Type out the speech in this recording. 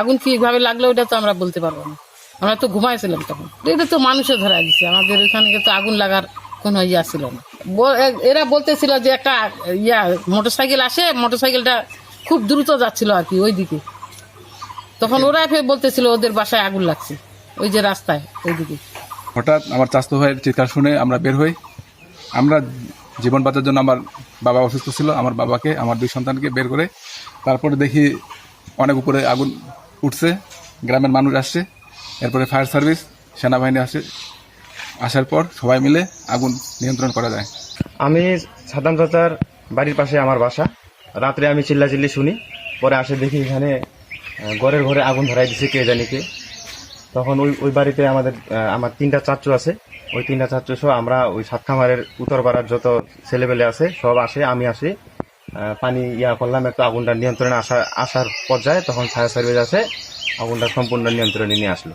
আগুন কীভাবে লাগল ওটা তো আমরা বলতে পারব না। আমরা তো ঘুমাইছিলাম তখন। এটা তো মানুষে ধরা দিচ্ছে আমাদের এখানে তো আগুন লাগার কোনো ইয়া ছিল না। এরা বলতেছিল যে একটা ইয়া, মোটরসাইকেল আসে, মোটরসাইকেলটা খুব দ্রুত যাচ্ছিল আর কি ওই দিকে তখন ওরা ফের বলতেছিল ওদের বাসায় আগুন লাগছে, ওই যে রাস্তায়, ওইদিকে। হঠাৎ আমার চাস্তো ভাইয়ের চিৎকার শুনে আমরা বের হই। আমরা জীবন বাঁচার জন্য আমার বাবা অসুস্থ ছিল, আমার বাবাকে, আমার দুই সন্তানকে বের করে, তারপরে দেখি অনেক উপরে আগুন উঠছে, গ্রামের মানুষ আসছে, এরপরে ফায়ার সার্ভিস, সেনাবাহিনী আসে, আসার পর সবাই মিলে আগুন নিয়ন্ত্রণ করা যায়। আমি সাদ্দাম চাচার বাড়ির পাশে আমার বাসা। রাত্রে আমি চিল্লাচিল্লি শুনি, পরে আসে দেখি এখানে ঘরের ঘরে আগুন ধরাই দিছে কে জানি কে। তখন ওই ওই বাড়িতে আমাদের আমার তিনটা চাচ্চু আছে। ওই তিনটা চাচ্চু সহ আমরা ওই সাতখামারের উত্তরপাড়ার যত ছেলেবেলে আছে, সব আসে, আমি আসি। পানি ইয়া করলাম, একটু আগুনটা নিয়ন্ত্রণে আসার আসার পর্যায়ে তখন ফায়ার সার্ভিস আসে আগুনটা সম্পূর্ণ নিয়ন্ত্রণে নিয়ে আসলো।